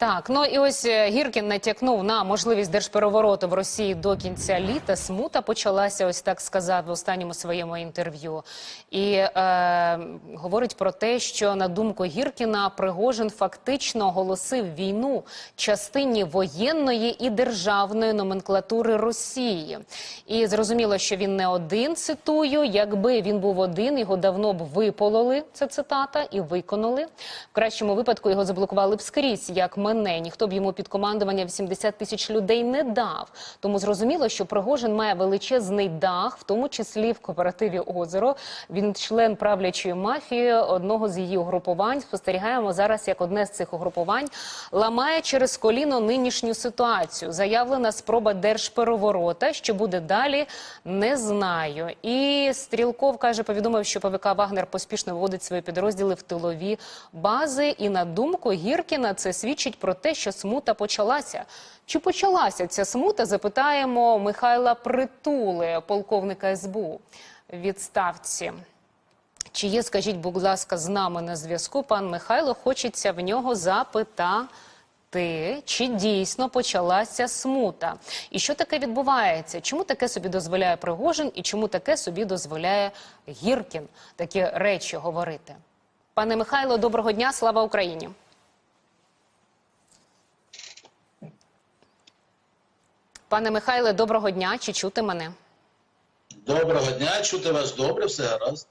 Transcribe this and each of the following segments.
Так, ну і ось е, Гіркін натякнув на можливість держперевороту в Росії до кінця літа. Смута почалася, ось так сказав в останньому своєму інтерв'ю. І е, говорить про те, що на думку Гіркіна, Пригожин фактично оголосив війну частині воєнної і державної номенклатури Росії. І зрозуміло, що він не один. Цитую, якби він був один, його давно б випололи. Це цитата, і виконали. В кращому випадку його заблокували б скрізь, як мене. Ніхто б йому під командування 80 тисяч людей не дав. Тому зрозуміло, що Пригожин має величезний дах, в тому числі в кооперативі Озеро. Він член правлячої мафії одного з її угрупувань. Спостерігаємо зараз, як одне з цих угрупувань ламає через коліно нинішню ситуацію. Заявлена спроба держпереворота. Що буде далі, не знаю. І Стрілков каже, повідомив, що ПВК Вагнер поспішно виводить свої підрозділи в тилові бази. І на думку Гіркіна, це свідчить про те, що смута почалася. Чи почалася ця смута? Запитаємо Михайла Притули, полковника СБУ відставці. Чи є, скажіть, будь ласка, з нами на зв'язку? Пан Михайло, хочеться в нього запитати, чи дійсно почалася смута? І що таке відбувається? Чому таке собі дозволяє Пригожин і чому таке собі дозволяє Гіркін такі речі говорити? Пане Михайло, доброго дня, слава Україні! Пане Михайле, доброго дня. Чи чути мене? Доброго дня, чути вас добре, все гаразд.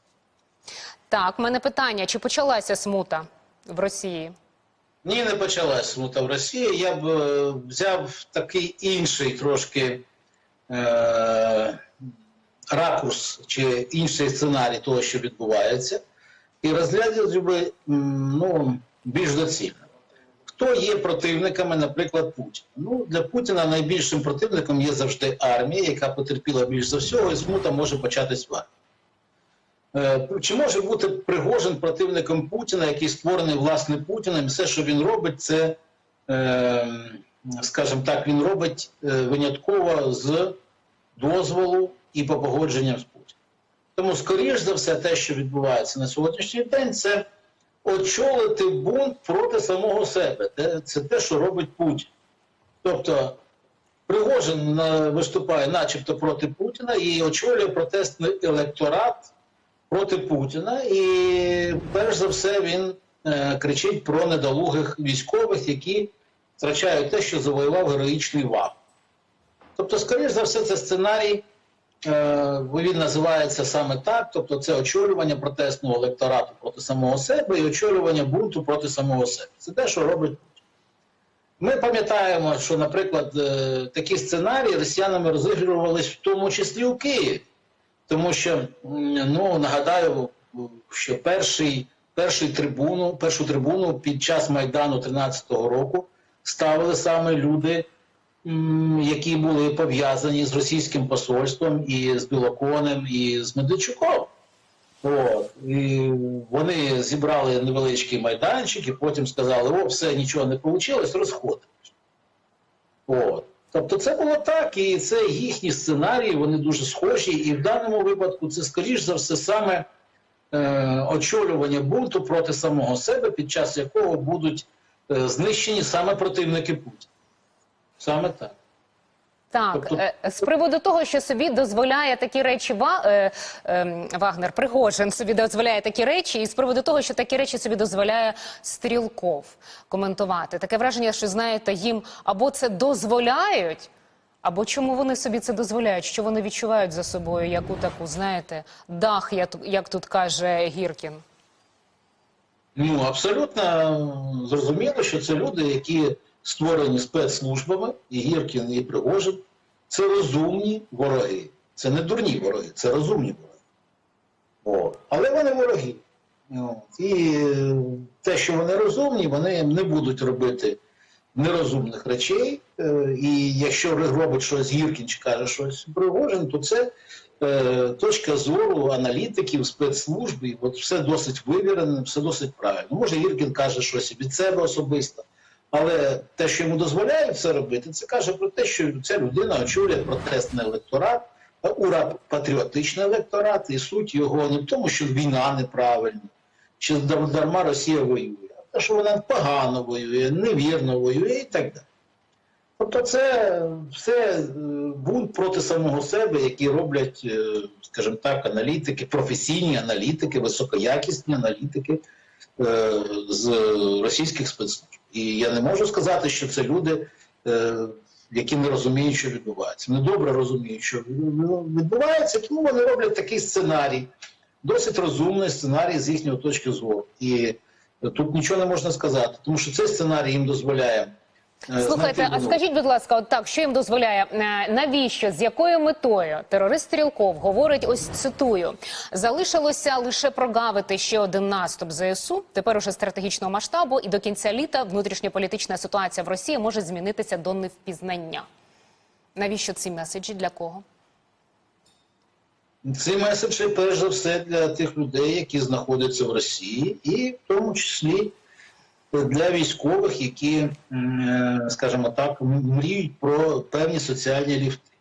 Так, в мене питання: чи почалася смута в Росії? Ні, не почалась смута в Росії. Я б е, взяв такий інший трошки е- ракурс чи інший сценарій того, що відбувається, і розглядів би ну, більш доцільно. Хто є противниками, наприклад, Путіна? Ну, для Путіна найбільшим противником є завжди армія, яка потерпіла більш за всього, і смута може початись в армії. Е, Чи може бути Пригожин противником Путіна, який створений власне Путіним? Все, що він робить, це, е, скажімо так, він робить е, винятково з дозволу і по погодженням з Путіним. Тому, скоріш за все, те, що відбувається на сьогоднішній день, це очолити бунт проти самого себе. Це те, що робить Путін. Тобто Пригожин е, виступає, начебто, проти Путіна і очолює протестний електорат проти Путіна. І перш за все він е, кричить про недолугих військових, які втрачають те, що завоював героїчний ваг. Тобто, скоріш за все, це сценарій. Е, Він називається саме так, тобто це очолювання протестного електорату проти самого себе і очолювання бунту проти самого себе. Це те, що робить Путін. Ми пам'ятаємо, що, наприклад, е, такі сценарії росіянами розігрувались в тому числі у Києві. Тому що, ну, нагадаю, що перший, перший трибуну, першу трибуну під час Майдану 13-го року ставили саме люди, які були пов'язані з російським посольством і з Білоконем, і з Медведчуком. От. І вони зібрали невеличкий майданчик і потім сказали: о, все, нічого не вийшло, розходимось. От. Тобто це було так, і це їхні сценарії, вони дуже схожі. І в даному випадку це, скоріш за все, саме е, очолювання бунту проти самого себе, під час якого будуть е, знищені саме противники Путіна. Саме так. Так, Тобто- е, з приводу того, що собі дозволяє такі речі е, е, Вагнер, Пригожин собі дозволяє такі речі, і з приводу того, що такі речі собі дозволяє Стрілков коментувати. Таке враження, що знаєте, їм або це дозволяють, або чому вони собі це дозволяють, що вони відчувають за собою, яку таку, знаєте, дах, як тут каже Гіркін. Ну, абсолютно зрозуміло, що це люди, які створені спецслужбами, і Гіркін, і Пригожин. Це розумні вороги. Це не дурні вороги, це розумні вороги. О. Але вони вороги. І е, те, що вони розумні, вони не будуть робити нерозумних речей. Е, І якщо робить щось Гіркін чи каже щось Пригожин, то це е, точка зору аналітиків, спецслужб, і от все досить вивірено, все досить правильно. Може, Гіркін каже щось від себе особисто, але те, що йому дозволяють це робити, це каже про те, що ця людина очолює протестний електорат, ура патріотичний електорат, і суть його не в тому, що війна неправильна, чи дарма Росія воює. а що вона погано воює, невірно воює і так далі. Тобто це все е, бунт проти самого себе, які роблять, е, скажімо так, аналітики, професійні аналітики, високоякісні аналітики е, з російських спецслужб. І я не можу сказати, що це люди, е, які не розуміють, що відбувається. Вони добре розуміють, що відбувається, тому вони роблять такий сценарій, досить розумний сценарій з їхньої точки зору. І тут нічого не можна сказати, тому що цей сценарій їм дозволяє. Е, Слухайте, а скажіть, будь ласка, от так, що їм дозволяє? Е, Навіщо, з якою метою терорист Стрілков говорить, ось цитую, залишилося лише прогавити ще один наступ ЗСУ, тепер уже стратегічного масштабу, і до кінця літа внутрішньополітична ситуація в Росії може змінитися до невпізнання. Навіщо ці меседжі? Для кого? Ці меседжі, перш за все, для тих людей, які знаходяться в Росії, і в тому числі для військових, які, е, скажімо так, мріють про певні соціальні ліфти.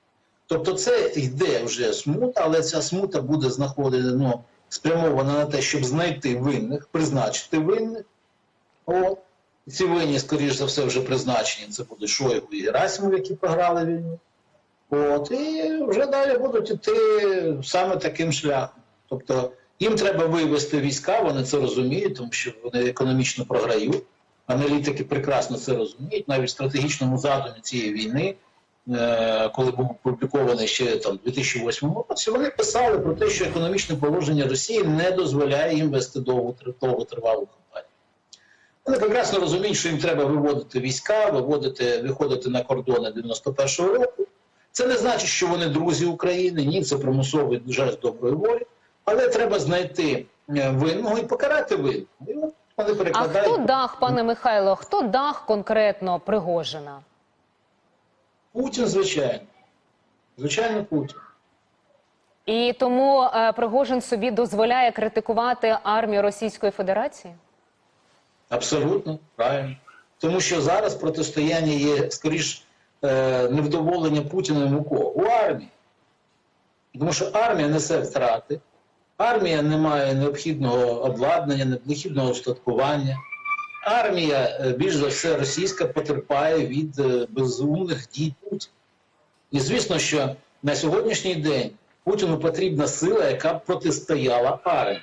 Тобто це йде вже смута, але ця смута буде знаходити, ну, спрямована на те, щоб знайти винних, призначити винних. От. Ці винні, скоріш за все, вже призначені. Це буде Шойгу і Герасимов, які програли війну. От, і вже далі будуть іти саме таким шляхом. Тобто їм треба вивести війська, вони це розуміють, тому що вони економічно програють. Аналітики прекрасно це розуміють. Навіть в стратегічному задумі цієї війни, е, коли був опублікований ще там 2008 році, вони писали про те, що економічне положення Росії не дозволяє їм вести довгу довготривалу кампанію. Вони прекрасно розуміють, що їм треба виводити війська, виводити, виходити на кордони 91-го року. Це не значить, що вони друзі України. Ні, це примусовий жест доброї волі. Але треба знайти е, винного і покарати винного. І А хто дах, пане Михайло? Хто дах конкретно Пригожина? Путін, звичайно. Звичайно, Путін. І тому е, Пригожин собі дозволяє критикувати армію Російської Федерації? Абсолютно правильно. Тому що зараз протистояння є скоріш е, невдоволення Путіним у кого? У армії. Тому що армія несе втрати, армія не має необхідного обладнання, необхідного устаткування. Армія, е, більш за все, російська потерпає від е, безумних дій Путіна. І звісно, що на сьогоднішній день Путіну потрібна сила, яка протистояла армії.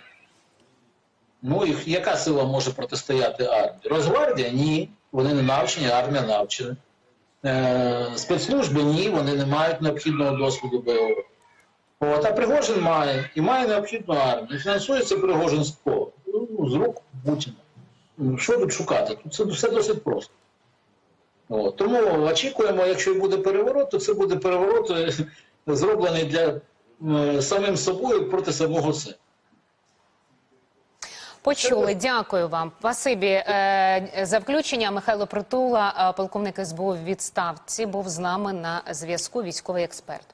Ну і яка сила може протистояти армії? Росгвардія? Ні. Вони не навчені, армія навчена. Е, спецслужби ні, вони не мають необхідного досвіду бойового. От, а Пригожин має і має необхідну армію. Фінансується Пригожин з? Ну, з рук Путіна. Ну, Що тут шукати? Тут це все досить просто. От. Тому очікуємо, якщо буде переворот, то це буде переворот е, зроблений для е, самим собою проти самого себе. Почули, дякую вам. Спасибі е, за включення. Михайло Притула, полковник СБУ в відставці, був з нами на зв'язку. Військовий експерт.